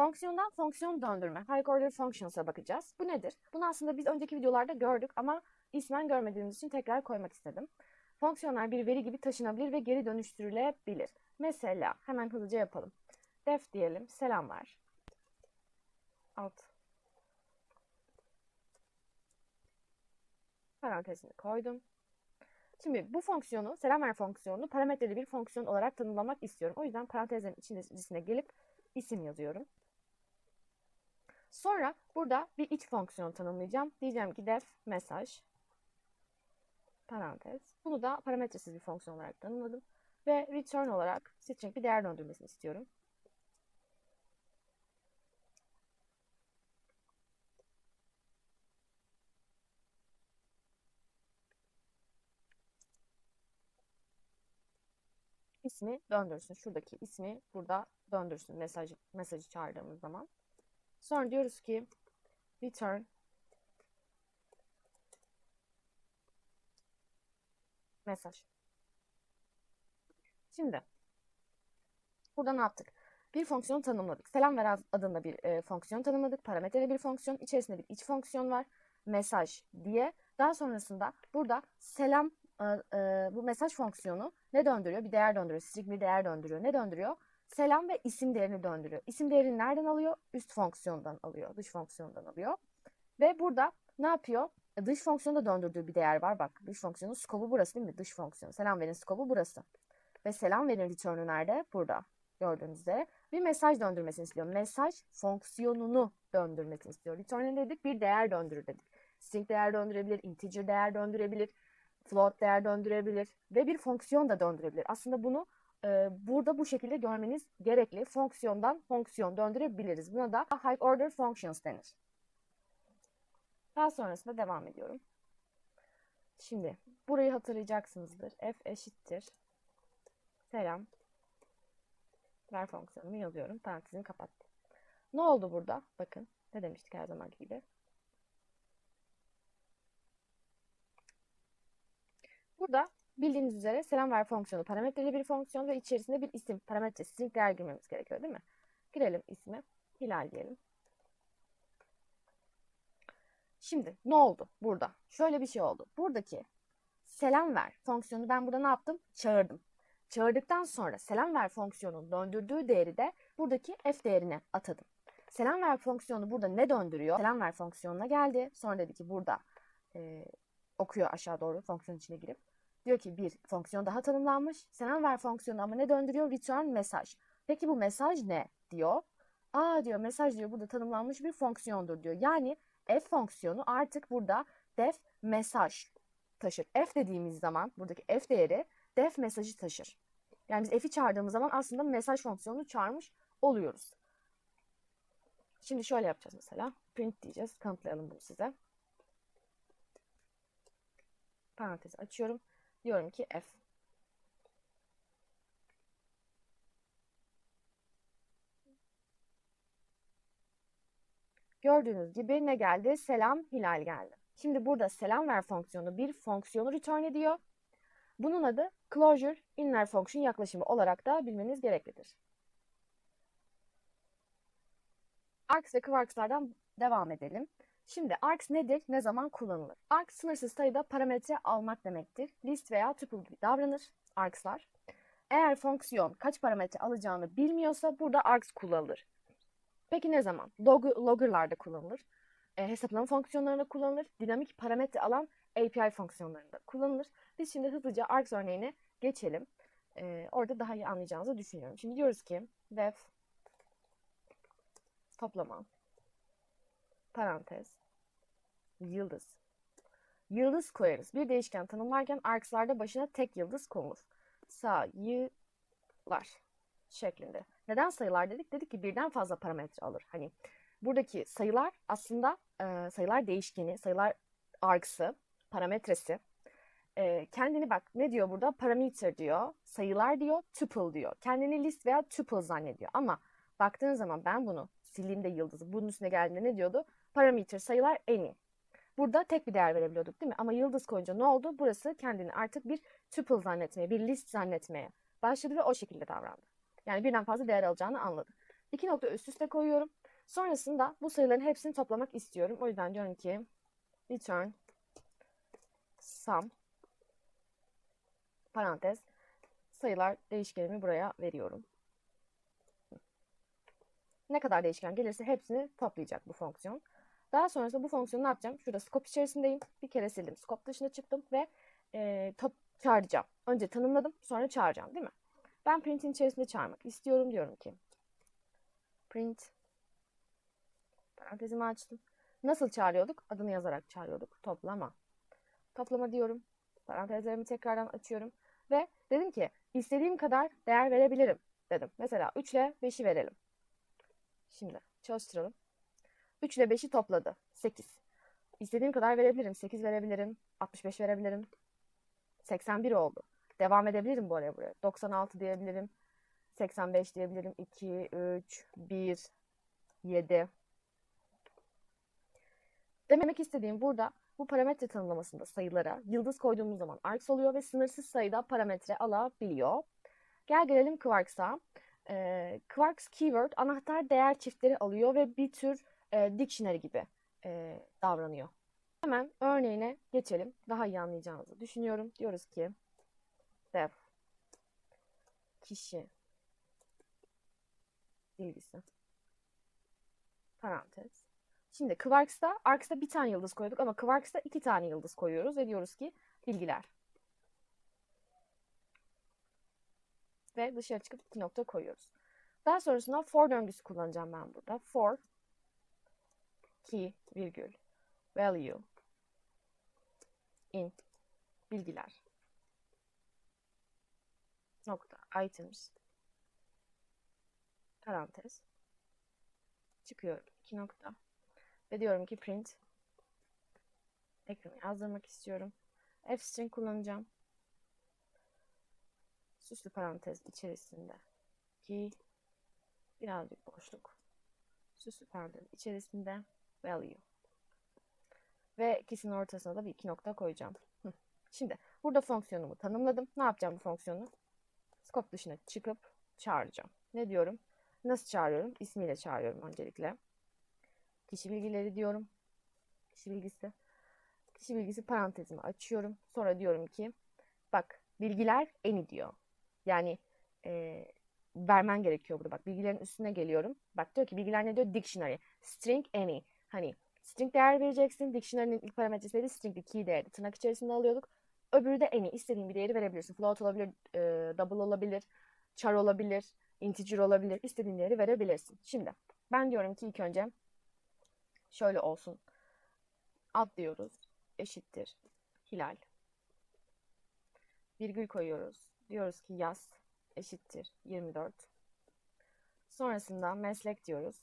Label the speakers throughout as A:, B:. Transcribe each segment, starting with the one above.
A: Fonksiyondan fonksiyon döndürme. High order functions'a bakacağız. Bu nedir? Bunu aslında biz önceki videolarda gördük ama ismen görmediğimiz için tekrar koymak istedim. Fonksiyonlar bir veri gibi taşınabilir ve geri dönüştürülebilir. Mesela hemen hızlıca yapalım. Def diyelim, selam ver. Alt. Parantezini koydum. Şimdi bu fonksiyonu, selam ver fonksiyonunu parametreli bir fonksiyon olarak tanımlamak istiyorum. O yüzden parantezlerin içerisine gelip isim yazıyorum. Sonra burada bir iç fonksiyon tanımlayacağım. Diyeceğim ki def mesaj parantez. Bunu da parametresiz bir fonksiyon olarak tanımladım. Ve return olarak string bir değer döndürmesini istiyorum. ismi döndürsün. Şuradaki ismi burada döndürsün mesaj, mesajı çağırdığımız zaman. Sonra diyoruz ki return mesaj. Şimdi burada ne yaptık? Bir fonksiyon tanımladık. Selam ver adında bir e, fonksiyon tanımladık. Parametreli bir fonksiyon. İçerisinde bir iç fonksiyon var. Mesaj diye. Daha sonrasında burada selam e, e, bu mesaj fonksiyonu ne döndürüyor? Bir değer döndürüyor. String bir değer döndürüyor. Ne döndürüyor? Selam ve isim değerini döndürüyor. İsim değerini nereden alıyor? Üst fonksiyondan alıyor. Dış fonksiyondan alıyor. Ve burada ne yapıyor? E, dış fonksiyonda döndürdüğü bir değer var. Bak dış fonksiyonun skobu burası değil mi? Dış fonksiyon. Selam verin skobu burası. Ve selam verin return'ü nerede? Burada. Gördüğünüz üzere. Bir mesaj döndürmesini istiyor. Mesaj fonksiyonunu döndürmesini istiyor. Return dedik? Bir değer döndürür dedik. String değer döndürebilir, integer değer döndürebilir, float değer döndürebilir ve bir fonksiyon da döndürebilir. Aslında bunu e, burada bu şekilde görmeniz gerekli. Fonksiyondan fonksiyon döndürebiliriz. Buna da high order functions denir. Daha sonrasında devam ediyorum. Şimdi burayı hatırlayacaksınızdır. f eşittir. Selam. Ver fonksiyonumu yazıyorum. Parantezini kapattım. Ne oldu burada? Bakın ne demiştik her zaman gibi. Burada bildiğiniz üzere selam ver fonksiyonu parametreli bir fonksiyon ve içerisinde bir isim, parametre, string değer girmemiz gerekiyor değil mi? Girelim ismi. Hilal diyelim. Şimdi ne oldu burada? Şöyle bir şey oldu. Buradaki selam ver fonksiyonu ben burada ne yaptım? Çağırdım. Çağırdıktan sonra selam ver fonksiyonun döndürdüğü değeri de buradaki f değerine atadım. Selam ver fonksiyonu burada ne döndürüyor? Selam ver fonksiyonuna geldi. Sonra dedi ki burada e, okuyor aşağı doğru fonksiyon içine girip. Diyor ki bir fonksiyon daha tanımlanmış. Selam ver fonksiyonu ama ne döndürüyor? Return mesaj. Peki bu mesaj ne? diyor. Aa diyor mesaj diyor burada tanımlanmış bir fonksiyondur diyor. Yani f fonksiyonu artık burada def mesaj taşır. F dediğimiz zaman buradaki f değeri def mesajı taşır. Yani biz f'i çağırdığımız zaman aslında mesaj fonksiyonunu çağırmış oluyoruz. Şimdi şöyle yapacağız mesela. Print diyeceğiz. Kanıtlayalım bunu size. Parantez açıyorum. Diyorum ki f. Gördüğünüz gibi ne geldi? Selam Hilal geldi. Şimdi burada selam ver fonksiyonu bir fonksiyonu return ediyor. Bunun adı closure inner function yaklaşımı olarak da bilmeniz gereklidir. Arcs ve Quarks'lardan devam edelim. Şimdi args nedir? Ne zaman kullanılır? Args sınırsız sayıda parametre almak demektir. List veya tuple gibi davranır args'lar. Eğer fonksiyon kaç parametre alacağını bilmiyorsa burada args kullanılır. Peki ne zaman? Log logger'larda kullanılır. E, hesaplama fonksiyonlarında kullanılır. Dinamik parametre alan API fonksiyonlarında kullanılır. Biz şimdi hızlıca args örneğine geçelim. E, orada daha iyi anlayacağınızı düşünüyorum. Şimdi diyoruz ki def toplama parantez yıldız. Yıldız koyarız. Bir değişken tanımlarken args'larda başına tek yıldız konulur. Sayılar şeklinde. Neden sayılar dedik? Dedik ki birden fazla parametre alır. Hani buradaki sayılar aslında e, sayılar değişkeni, sayılar args'ı, parametresi. E, kendini bak ne diyor burada? Parameter diyor, sayılar diyor, tuple diyor. Kendini list veya tuple zannediyor. Ama baktığın zaman ben bunu sildiğimde yıldızı bunun üstüne geldiğinde ne diyordu? Parameter sayılar any. Burada tek bir değer verebiliyorduk değil mi? Ama yıldız koyunca ne oldu? Burası kendini artık bir tuple zannetmeye, bir list zannetmeye başladı ve o şekilde davrandı. Yani birden fazla değer alacağını anladı. İki nokta üst üste koyuyorum. Sonrasında bu sayıların hepsini toplamak istiyorum. O yüzden diyorum ki return sum parantez sayılar değişkenimi buraya veriyorum. Ne kadar değişken gelirse hepsini toplayacak bu fonksiyon. Daha sonrasında bu fonksiyonu ne yapacağım? Şurada scope içerisindeyim. Bir kere sildim. Scope dışına çıktım ve e, top çağıracağım. Önce tanımladım, sonra çağıracağım değil mi? Ben print'in içerisinde çağırmak istiyorum diyorum ki print parantezimi açtım. Nasıl çağırıyorduk? Adını yazarak çağırıyorduk. Toplama. Toplama diyorum. Parantezlerimi tekrardan açıyorum. Ve dedim ki istediğim kadar değer verebilirim dedim. Mesela 3 ile 5'i verelim. Şimdi çalıştıralım. 3 ile 5'i topladı. 8. İstediğim kadar verebilirim. 8 verebilirim. 65 verebilirim. 81 oldu. Devam edebilirim bu araya buraya. 96 diyebilirim. 85 diyebilirim. 2, 3, 1, 7. Demek istediğim burada bu parametre tanımlamasında sayılara yıldız koyduğumuz zaman args oluyor ve sınırsız sayıda parametre alabiliyor. Gel gelelim Quarks'a. Ee, Quarks keyword anahtar değer çiftleri alıyor ve bir tür e, dictionary gibi e, davranıyor. Hemen örneğine geçelim. Daha iyi anlayacağınızı düşünüyorum. Diyoruz ki def kişi bilgisi parantez. Şimdi Quarks'ta, Arcs'ta bir tane yıldız koyduk ama Quarks'ta iki tane yıldız koyuyoruz ve diyoruz ki bilgiler. Ve dışarı çıkıp iki nokta koyuyoruz. Daha sonrasında for döngüsü kullanacağım ben burada. For key virgül value in bilgiler. Nokta items. Parantez. Çıkıyorum. İki nokta. Ve diyorum ki print. Ekranı yazdırmak istiyorum. F-string kullanacağım. Süslü parantez içerisinde ki birazcık boşluk. Süslü parantez içerisinde value ve ikisinin ortasına da bir iki nokta koyacağım. Şimdi burada fonksiyonumu tanımladım. Ne yapacağım bu fonksiyonu? Scope dışına çıkıp çağıracağım. Ne diyorum? Nasıl çağırıyorum? İsmiyle çağırıyorum öncelikle. Kişi bilgileri diyorum. Kişi bilgisi. Kişi bilgisi parantezimi açıyorum. Sonra diyorum ki bak bilgiler any diyor. Yani e, vermen gerekiyor burada. Bak bilgilerin üstüne geliyorum. Bak diyor ki bilgiler ne diyor? Dictionary. String any. Hani string değer vereceksin. Dictionary'nin ilk parametresi string'li key değeri. Tırnak içerisinde alıyorduk. Öbürü de any. istediğin bir değeri verebilirsin. Float olabilir, e, double olabilir, char olabilir, integer olabilir. İstediğin değeri verebilirsin. Şimdi ben diyorum ki ilk önce şöyle olsun. Ad diyoruz. Eşittir. Hilal. Virgül koyuyoruz. Diyoruz ki yaz eşittir 24. Sonrasında meslek diyoruz.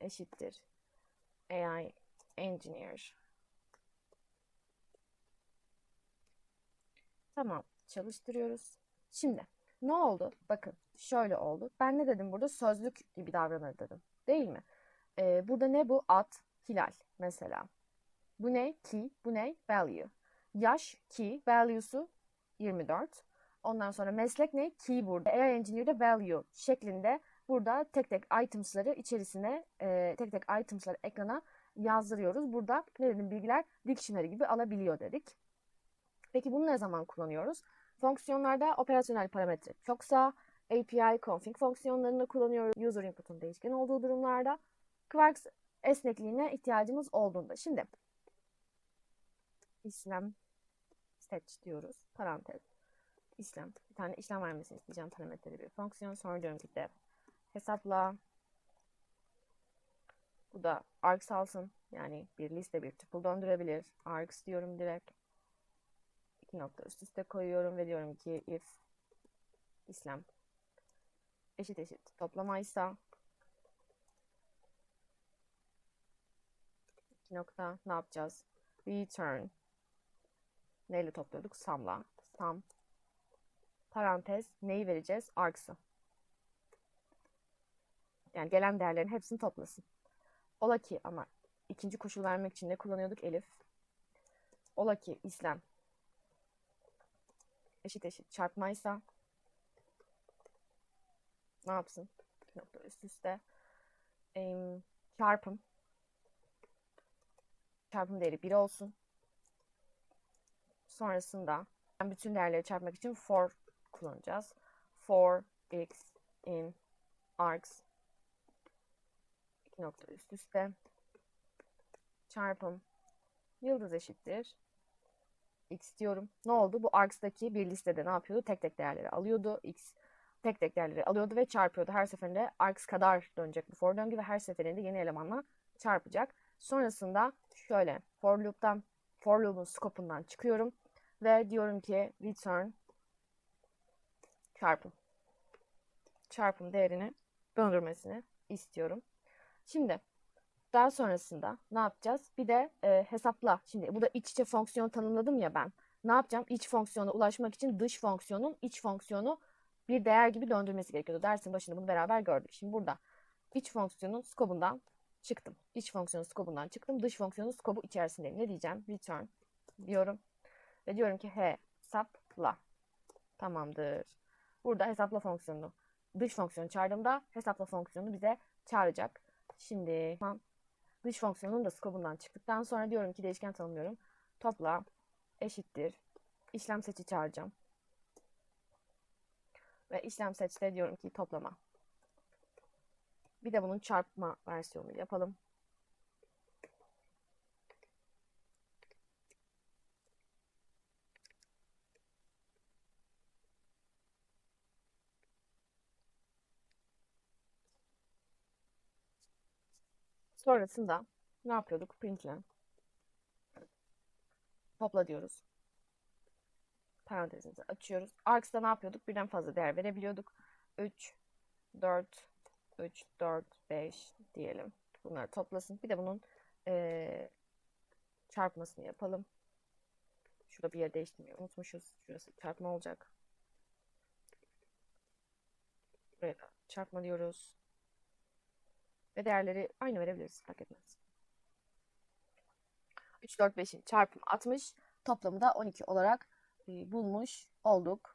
A: Eşittir AI Engineer. Tamam, çalıştırıyoruz. Şimdi ne oldu? Bakın şöyle oldu. Ben ne dedim burada? Sözlük gibi davranır dedim. Değil mi? Ee, burada ne bu? Ad, hilal mesela. Bu ne? Key. Bu ne? Value. Yaş, key. Value'su 24. Ondan sonra meslek ne? Key burada. AI Engineer'de value şeklinde burada tek tek items'ları içerisine e, tek tek items'ları ekrana yazdırıyoruz. Burada ne dedim bilgiler dictionary gibi alabiliyor dedik. Peki bunu ne zaman kullanıyoruz? Fonksiyonlarda operasyonel parametre çoksa API config fonksiyonlarını kullanıyoruz. User input'un değişken olduğu durumlarda. Quarks esnekliğine ihtiyacımız olduğunda. Şimdi işlem stat diyoruz. Parantez. İşlem. Bir tane işlem vermesini isteyeceğim parametreli bir fonksiyon. Sonra diyorum ki def hesapla. Bu da args alsın. Yani bir liste bir tuple döndürebilir. Args diyorum direkt iki nokta üst üste koyuyorum ve diyorum ki if işlem eşit eşit toplamaysa iki nokta ne yapacağız? Return neyle topluyorduk? Sum'la. Sum parantez neyi vereceğiz? Args'ı. Yani gelen değerlerin hepsini toplasın. Ola ki ama ikinci koşul vermek için ne kullanıyorduk? Elif. Ola ki işlem eşit eşit çarpmaysa ne yapsın? Nokta üst üste. Em, çarpım. Çarpım değeri 1 olsun. Sonrasında bütün değerleri çarpmak için for kullanacağız. For x in args iki nokta üst üste çarpım yıldız eşittir x diyorum. Ne oldu? Bu args'daki bir listede ne yapıyordu? Tek tek değerleri alıyordu. x tek tek değerleri alıyordu ve çarpıyordu. Her seferinde args kadar dönecek bu for döngü ve her seferinde yeni elemanla çarpacak. Sonrasında şöyle for loop'tan for loop'un scope'undan çıkıyorum ve diyorum ki return çarpım. Çarpım değerini döndürmesini istiyorum. Şimdi daha sonrasında ne yapacağız? Bir de e, hesapla. Şimdi burada iç içe fonksiyon tanımladım ya ben. Ne yapacağım? İç fonksiyona ulaşmak için dış fonksiyonun iç fonksiyonu bir değer gibi döndürmesi gerekiyordu. Dersin başında bunu beraber gördük. Şimdi burada iç fonksiyonun skobundan çıktım. İç fonksiyonun skobundan çıktım. Dış fonksiyonun skobu içerisindeyim. Ne diyeceğim? Return diyorum. Ve diyorum ki hesapla. Tamamdır. Burada hesapla fonksiyonu. Dış fonksiyonu çağırdığımda hesapla fonksiyonu bize çağıracak. Şimdi. Dış fonksiyonun da skobundan çıktıktan sonra diyorum ki değişken tanımlıyorum. Topla eşittir. İşlem seçi çağıracağım. Ve işlem seçte diyorum ki toplama. Bir de bunun çarpma versiyonunu yapalım. Sonrasında ne yapıyorduk? Printle. Topla diyoruz. Parantezimizi açıyoruz. Args'ta ne yapıyorduk? Birden fazla değer verebiliyorduk. 3, 4, 3, 4, 5 diyelim. Bunları toplasın. Bir de bunun ee, çarpmasını yapalım. Şurada bir yer değiştirmeyi unutmuşuz. Şurası çarpma olacak. Buraya da çarpma diyoruz. Ve değerleri aynı verebiliriz. Fark etmez. 3, 4, 5'in çarpımı 60. Toplamı da 12 olarak bulmuş olduk.